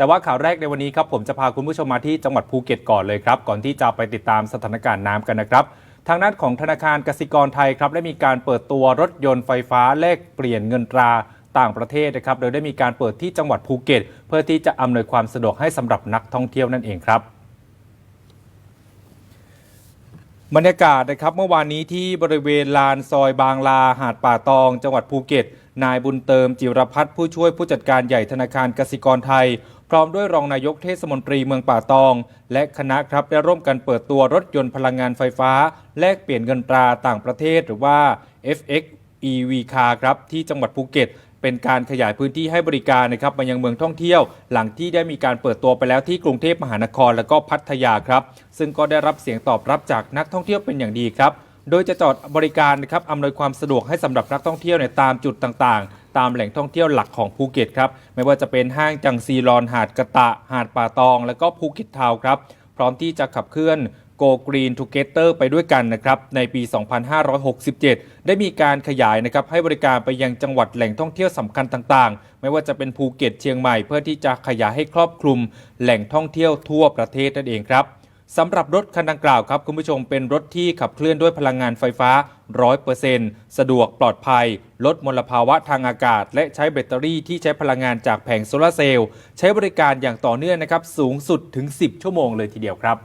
แต่ว่าข่าวแรกในวันนี้ครับผมจะพาคุณผู้ชมมาที่จังหวัดภูเก็ตก่อนเลยครับ ก่อนที่จะไปติดตามสถานการณ์น้ำกันนะครับ ทางด้านของธนาคารกสิกรไทยครับได้มีการเปิดตัวรถยนต์ไฟฟ้าแลกเปลี่ยนเงินตราต่างประเทศนะครับ โดยได้มีการเปิดที่จังหวัดภูเก็ต เพื่อที่จะอำนวยความสะดวกให้สำหรับนักท่องเที่ยวนั่นเองครับบรรยากาศนะครับเมื่อวานนี้ที่บริเวณลานซอยบางลาหาดป่าตอง จังหวัดภูเก็ต นายบุญเติมจิรพัฒน์ผู้ช่วยผู้จัดการใหญ่ธนาคารกสิกรไทย พร้อมด้วยรองนายกเทศมนตรีเมืองป่าตอง และคณะครับได้ร่วมกันเปิดตัวรถยนต์พลังงานไฟฟ้า แลกเปลี่ยนเงินตราต่างประเทศหรือว่า FX EV Car ครับที่จังหวัดภูเก็ตเป็นการขยายพื้นที่ให้บริการนะครับมายังเมืองท่องเที่ยว หลังที่ได้มีการเปิดตัวไปแล้วที่กรุงเทพมหานครและก็พัทยาครับ ซึ่งก็ได้รับเสียงตอบรับจากนักท่องเที่ยวเป็นอย่างดีครับ โดยจะจอดบริการนะครับอำนวยความสะดวกให้สำหรับนักท่องเที่ยวในตามจุดต่างๆ ตามแหล่งท่องเที่ยวหลักของภูเก็ตครับไม่ว่าจะเป็นห้างจังซีรอน หาดกะตะ หาดป่าตอง และก็ภูเก็ตทาวครับพร้อมที่จะขับเคลื่อน Go Green Together ไปด้วยกันนะครับในปี 2567 ได้มีการขยายนะครับให้บริการไปยังจังหวัดแหล่งท่องเที่ยวสำคัญต่างๆ ไม่ว่าจะเป็นภูเก็ตเชียงใหม่เพื่อที่จะขยายให้ครอบคลุมแหล่งท่องเที่ยวทั่วประเทศนั่นเองครับ สำหรับรถคันดังกล่าวครับคุณผู้ชมเป็นรถที่ขับเคลื่อนด้วยพลังงานไฟฟ้า 100%สะดวกปลอดภัย ลดมลภาวะทางอากาศ และใช้แบตเตอรี่ที่ใช้พลังงานจากแผงโซลาร์เซลล์ใช้บริการอย่างต่อเนื่องนะครับสูงสุดถึง 10 ชั่วโมงเลยทีเดียวครับ